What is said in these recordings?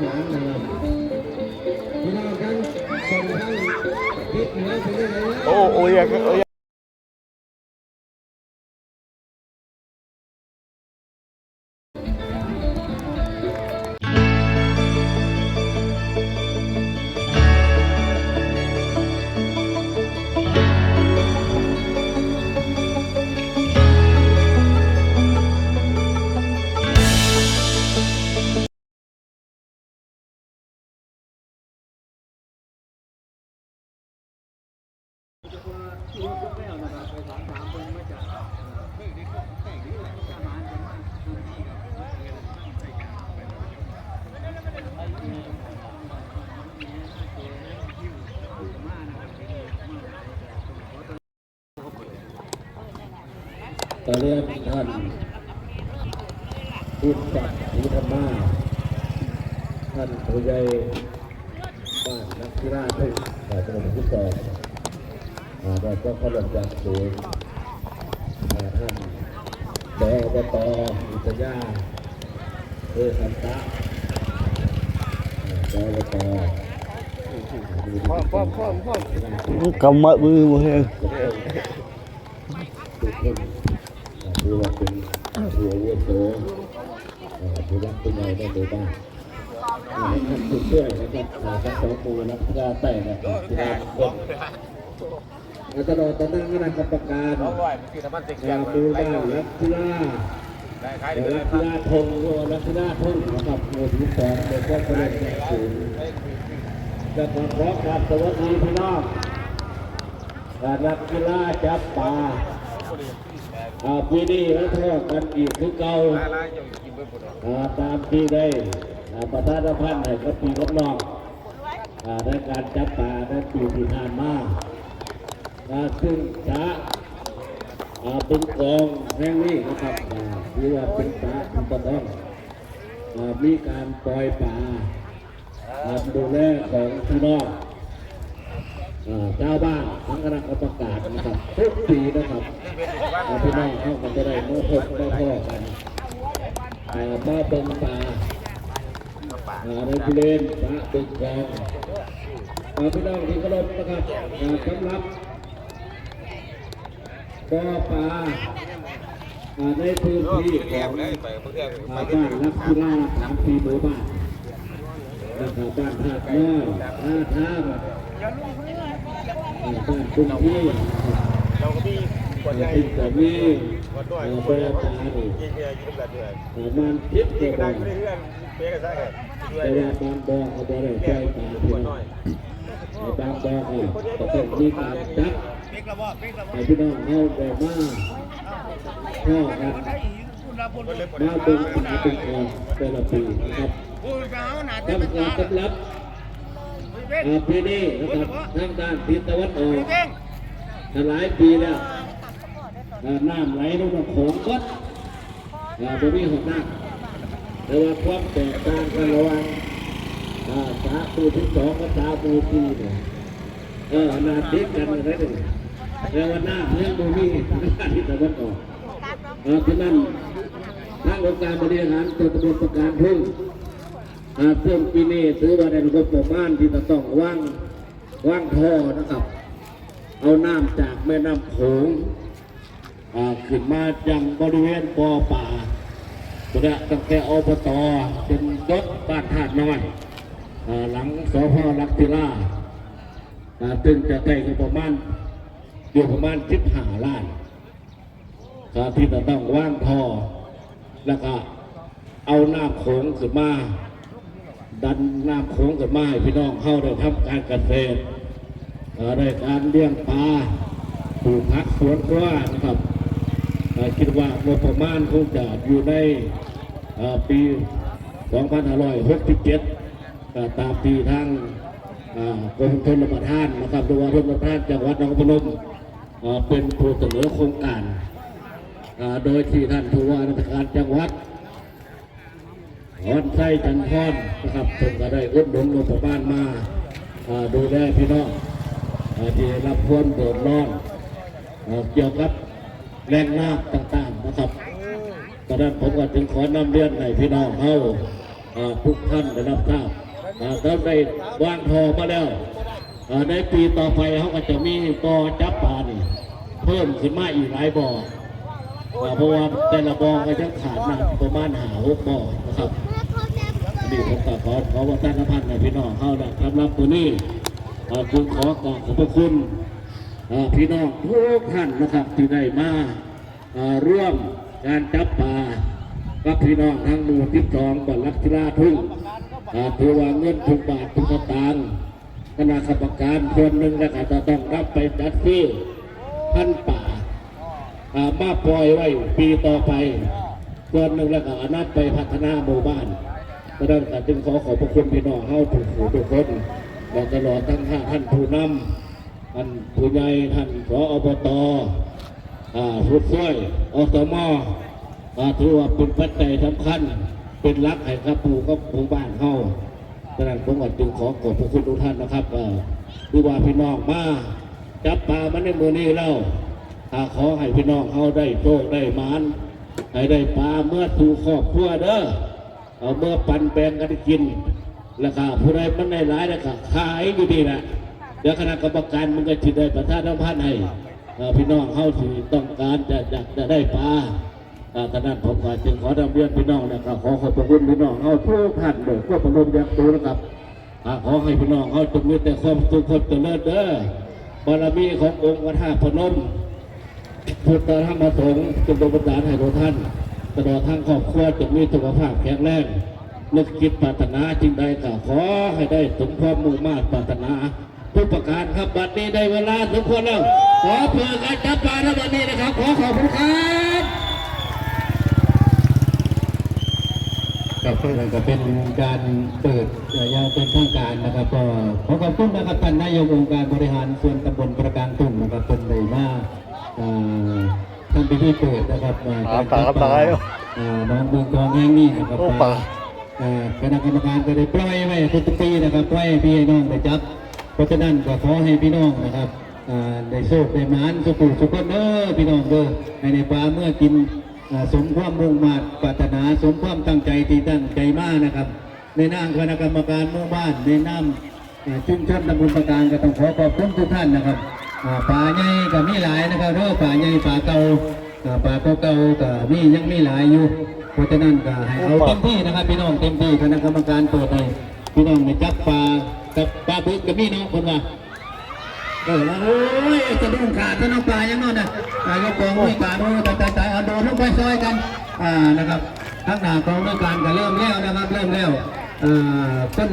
หมานนะครับพี่น้องกันส่งทั้งทิศเหนือถึงเหนือ โอ้โอ้ยโอ้ย ตอนเรียนท่านพูดกับอุธรรมาท่านผู้ใหญ่บ้านนักกีฬาทุกฝ่ายจังหวัดที่สองอ่าเราก็เข้าร่วมจากศูนย์ท่านแดอบตอุตยาเอสันตะอ่าแดอบตพ่อพ่อพ่อพ่อกำมัดมือมาให้ทุกคน ถือว่าเป็นหัวเวัวโตถือว่าเป็นใหญ่ได้เลยบ้างให้ท่านผู้ช่วยนะครับทั้งสองมือนักกีฬาแต่นะครับกีฬาคนแล้วตลอตอนนั้นคณะกรรมการร้อยมันคือน้ำมันเต็มกีฬาปูบ้านนักกีฬาได้ขายแต่ได้เลนักกีฬาทงก็นักกีฬาทงนะครับหมู่ที่สองเด็กก็เล่นแข่งขันจะขอขอการสวัสดีพี่น้องนักกีฬาจับปลา อาปีนี้แล้วทอกันอีกคือเก่าอาตามที่ได้อาประธานพันธ์ให้กับปีกับน้องอ่าในการจับปลาในปีที่ผ่านมาอาซึ่งจะอาเป็นกองแห่งนี้นะครับอ่าหรือว่าเป็นปลาเป็นปต้องมีการปล่อยปลาอ่าดูแลของพี่น้อง เจ้าบ้านทั้งคณะกรรมการนะครับทุกปีนะครับพี่น้องเข้ากันจะได้ม้พบม้พ่อกันอ่ามาเป็นป่าอาในบริเวณพระตึกกองอ่าพี่น้องที่เคารพนะครับสำหรับบ่อป่าในพื้นที่ของบ้านลักษุราสามสี่หมู่บ้านนะครับบ้านท่าน้อท่าท่า มอ่าบ้านตุ้งที่เราก็มีคนใหญ่ติดกับมีคนด้วยเอ่อคบ่นอปลานี่ยิงเรือยิงแบบเดือดประมาณทิศยิเดีงยวกระกัด้านเพื่อนเพื่อนกันซะกันด้วแต่ว่าบางบ่อเขาบ่ได้ใช้ปลาคพี่นน้น้อองบางบ่อเขาก็ต้องมีการจับให้พี่น้องเอาได้มาพ่อกันมาเป็นปลาเป็นกองแต่ละปีครับทำการสำรับ ปีนี้นะครับทางด้านทิศตะวันออกหลายปีแล้วอ่าน้ำไหลลงมาโขงก็อ่าบ่มีหอดน้ำแต่ว่าความแตกต่างกันระหว่างอ่าสาปูที่สองกับสาปูที่เนี่ยเออนาติกันอะไรหนึ่งแต่ว่าหน้าเรื่องบูมีหน้าที่ตะวันออกเออฉะนั้นทางองค์การบริหารตัวตำบลประการทุ่ง อ่าซึ่งปีนี้ถือว่าได้งบประมาณที่จะต้องว่างว่างท่อนะครับ เอาน้ำจากแม่น้ำโขงขึ้นมายังบริเวณบ่อป่าตัวนี้ตั้งแต่อบตเป็นยศบ้านธาตุน้อยหลังสพลักทิล่าอาตึงจะได้งบประมาณอยู่ประมาณสิบห้าล้านที่จะต้องว่างท่อแล้วก็เอาน้ำโขงขึ้นมา ดันน้ำโขงขึ้นมาให้พี่น้องเข้าได้ทำการเกษตรได้การเลี้ยงปลาปลูกผักสวนครัวนะครับคิดว่างบประมาณคงจะอยู่ในอ่าปี 2567 ตามที่ทางกรมชนประทานนะครับหรือว่าชนประทานจังหวัดนครพนมเป็นผู้เสนอโครงการ โดยที่ท่านผู้ว่าราชการจังหวัด วันไส้จันทร์นะครับผมก็ได้อุดหนุนงบประมาณมาดูแลพี่น้องที่รับความเดือดร้อนอ่าเกี่ยวกับแรงน้ำต่างๆนะครับตอนนั้นผมก็จึงขอนำเรียนให้พี่น้องเขาอ่าทุกท่านได้รับทราบอ่าได้วางทอมาแล้วในปีต่อไปเขาก็จะมีบ่อจับปลานี่เพิ่มขึ้นมาอีกหลายบ่อเพราะว่าแต่ละบ่อก็จะขาดน้ำประมาณหาหกบ่อนะครับ นี่ผมก็ขอขอว่าท่านพันธ์พี่น้องเข้าได้รับรับตัวนี้เอ่อขอบขอบพระคุณพี่น้องทุกท่านนะครับ ที่ได้มาร่วมการจับปลากับพี่น้องทั้งหมู่ที่สองบัลลักทิราทุ่งเอ่อถือว่าเงินทุกบาททุกสตางค์คณะกรรมการคนหนึ่งนะครับจะต้องรับไปจัดที่พันป่ามาปล่อยไว้ปีต่อไปส่วนหนึ่งแล้วก็อนัดไปพัฒนาหมู่บ้าน ดังนั้นก็จึงขอขอบพระคุณพี่น้องเฮาทุกผู้ทุกคนและตลอดทั้งห้าท่านผู้นำท่านผู้ใหญ่ท่านสออบตอ่าผู้ช่วยอสมอาถือว่าเป็นปัจจัยสำคัญ เป็นรักให้กับผู้กับหมู่บ้านเฮาดังนั้นผมก็จึงขอขอบพระคุณทุกท่านนะครับอ่าคือว่าพี่น้องมาจับปลามาในมือนี้แล้วอ่าขอให้พี่น้องเฮาได้โชคได้มานให้ได้ปลาเมื่อถูกครอบครัวเด้อ เอาเมื่อปั่นแปลงกันกินแล้วก็ผู้ใดมันได้หลายแล้วก็ขายอยู่ดีแหละเดี๋ยวคณะกรรมการมันก็จิได้ประทานน้ำพันให้พี่น้องเข้าที่ต้องการจะอยากจะได้ปลาอ่าฉะนั้นผมก็จึงขอนำเรียนพี่น้องนะครับขอขอบพระคุณพี่น้องเข้าทุกท่านโดยควบประโลมยักษ์ตัวนะครับขอให้พี่น้องเข้าจงมีแต่ความสุขความเจริญเด้อบารมีขององค์พระธาตุพนมพุทธธรรมสงฆ์จงดลบันดาลให้ทุกท่าน ตลอดทั้งครอบครัวจงมีสุขภาพแข็งแรงนึกคิดปรารถนาจึงใดก็ขอให้ได้สมความมุ่งมา่ปรารถนาทุกประการครับบัดนี้ได้เวลาสมควรแล้วขอเพื่อการจับปลาในวันนี้นะครับ ขอขอบคุณครับกับเพื่อนก็เป็นการเปิดอย่างเป็นทางการนะครับก็ขอขอบคุณนะครับท่านนายกองค์การบริหารส่วนตำบลประการทุ่งนะครับเป็นเลยมาเอ่อ ท่านพิธีเปิดนะครับเอ่ออ่าปลาปลาเอ่อน้องเมืองทองแห่งนี้นะครับโอ้ปลาเอ่อคณะกรรมการก็ได้ปล่อยไว้ทุกๆปีนะครับปล่อยให้พี่น้องได้จับ เพราะฉะนั้นก็ขอให้พี่น้องนะครับอ่าได้โชคได้หมานสุขุสุขคนเด้อพี่น้องเด้อให้ในปลาเมื่อกินอ่าสมความมุ่งมาตรปรารถนาสมความตั้งใจที่ตั้งใจมานะครับ ในนามคณะกรรมการหมู่บ้านในนามอ่าชุมชนตำบลประการก็ต้องขอขอบคุณทุกท่านนะครับ ป่าใหญ่ก็มีหลายนะครับเด้อป่าใหญ่ป่าเก่าอ่าป่าเก่าก็มียังมีหลายอยู่เพราะฉะนั้นก็ให้เอาเต็มที่นะครับพี่น้องเต็มที่คณะกรรมการเปิดให้พี่น้องไปจับปลากับปลาบึกกับพี่น้องคนว่าเออโอ้ยจะดุ้งขาดจะน้องปลายังนอนนะปลายกกองด้วยการโอ้ตายตายตายเอาโดนลงไปซอยกันอ่านะครับทักหนากองด้วยการก็เริ่มแล้วนะครับเริ่มแล้วอ่าต้น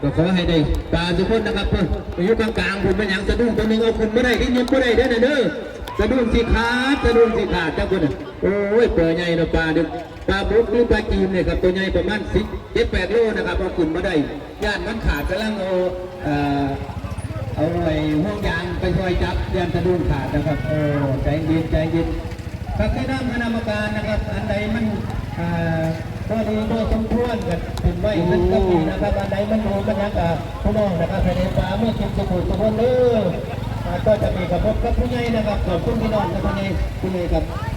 ก็ขอให้ได้ปลาทุกคนนะครับเพื่ออยู่กลางๆผมเป็นอย่างสะดุ้งตัวนึงเอาคุณไม่ได้ที่ยิบไม่ได้เด้อเด้อสะดุ้งสีขาดสะดุ้งสีขาดเจ้าคนโอ้ยเปลือยใหญ่เนาะปลาเด้อปลาบุกหรือปลาจีมเนี่ยครับตัวใหญ่ประมาณสิบเจ็ดแปดโลนะครับเอาคุณมาได้ย่านมันขาดกำลังเอาอ่าเอาไอ้ห่วงยางไปช่วยจับยันสะดุ้งขาดนะครับโอ้ใจเย็นใจเย็นครับที่น้ำคณะกรรมการนะครับ อันใดมันอ่า ก็ดีก็สมควรกับถึงไม่มันก็ดีนะครับอันใดมันดูมันยังกับผู้น้องนะครับภายในป่าเมื่อกินสมุนทุกคนเลยก็จะมีกับพบกับผู้ใหญ่นะครับขอบคุณพี่น้องนะครับนี่ผู้ใหญ่ครับ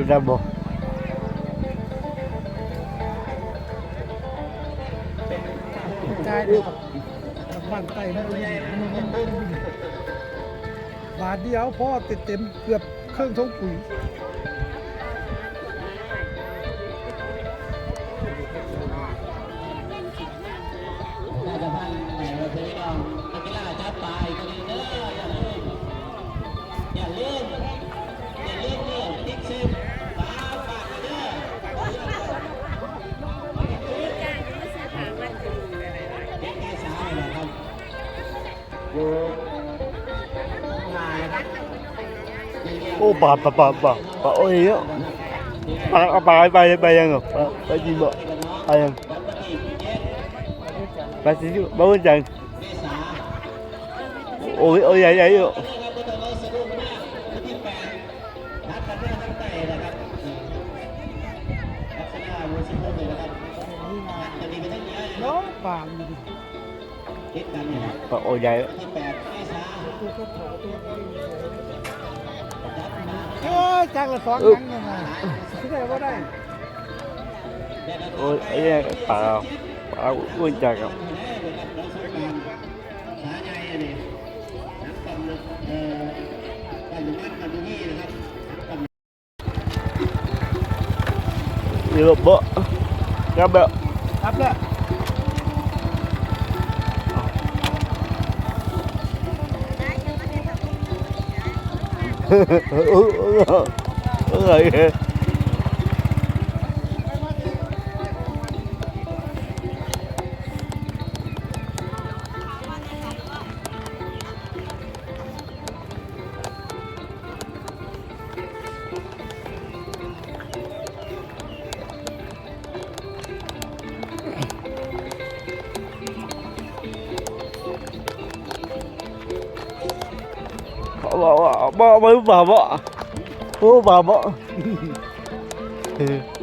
ได้ได้บ่กายด้วยครับบ้านไต่นั่นเองบาทเดียวพ่อเต็มเต็มๆเกือบเครื่องทงปุ๋ย ปลาปลาปลาปลาปลาโอ้ยเนาะปลาเอาปลาไปไปยังเหรอปลาไปจริงบ่ไปยังไปสิบ่รู้จังโอ้ยโอ้ยใหญ่ใหญ่อยู่เนาะปากอยู่ดิปลาโอ้ยใหญ่ เอ้ยจังละสองครั้งเนี่ยนะที่ได้ว่าได้โอ้ยไอ้เนี่ยปลาปลาอ้วนจังอะเดี๋ยวบ่งับแบบครับเนี่ย 응아 응아 예 বাবা ও বাবা। ও